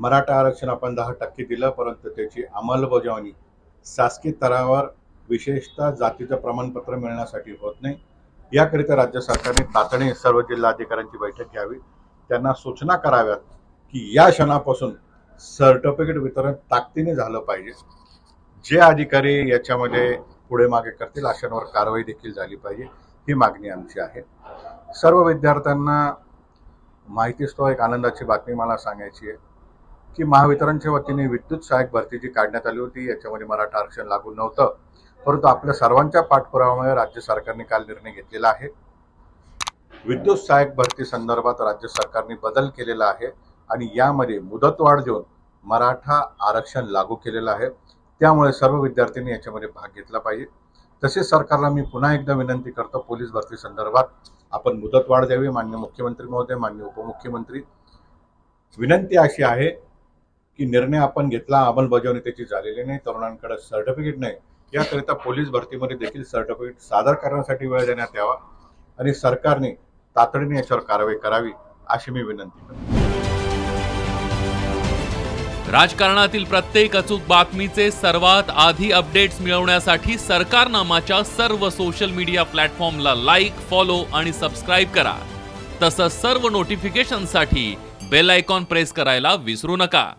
मराठा आरक्षण आपण दहा टक्के दिलं परंतु त्याची अंमलबजावणी शासकीय स्तरावर विशेषतः जातीचं प्रमाणपत्र मिळण्यासाठी होत नाही. याकरिता राज्य सरकारने तातडीने सर्व जिल्हाधिकाऱ्यांची बैठक घ्यावी. त्यांना सूचना कराव्यात की या क्षणापासून सर्टिफिकेट वितरण ताकदीने झालं पाहिजे. जे अधिकारी याच्यामध्ये पुढे मागे करतील अशांवर कारवाई देखील झाली पाहिजे ही मागणी आमची आहे. सर्व विद्यार्थ्यांना माहितीच तो एक आनंदाची बातमी मला सांगायची आहे. की महावितरणच्या वतीने विद्युत सहाय्यक भरती जी काढण्यात आली होती याच्यामध्ये मराठा आरक्षण लागू नव्हतं. परंतु आपल्या सर्वांच्या पाठपुराव्यामुळे राज्य सरकारने काल निर्णय घेतलेला आहे. विद्युत सहाय्यक भरती संदर्भात राज्य सरकारने बदल केलेला आहे आणि यामध्ये मुदतवाढ देऊन मराठा आरक्षण लागू केलेलं आहे. त्यामुळे सर्व विद्यार्थ्यांनी याच्यामध्ये भाग घेतला पाहिजे. तसेच सरकारला मी पुन्हा एकदा विनंती करतो पोलीस भरती संदर्भात आपण मुदतवाढ द्यावी मान्य मुख्यमंत्री महोदय मान्य उपमुख्यमंत्री. विनंती अशी आहे की निर्णय आपण घेतला अंमलबजावणी त्याची झालेली नाही तरुणांकडे सर्टिफिकेट नाही. याकरिता पोलीस भरतीमध्ये देखील सर्टिफिकेट सादर करण्यासाठी वेळ देण्यात यावा आणि सरकारने तातडीने याच्यावर कारवाई करावी अशी मी विनंती करतो. राजकारणातील प्रत्येक अचूक बातमीचे सर्वात आधी अपडेट्स मिळवण्यासाठी सरकारनामाच्या सर्व सोशल मीडिया प्लॅटफॉर्मला लाईक फॉलो आणि सबस्क्राईब करा. तसंच सर्व नोटिफिकेशनसाठी बेल आयकॉन प्रेस करायला विसरू नका.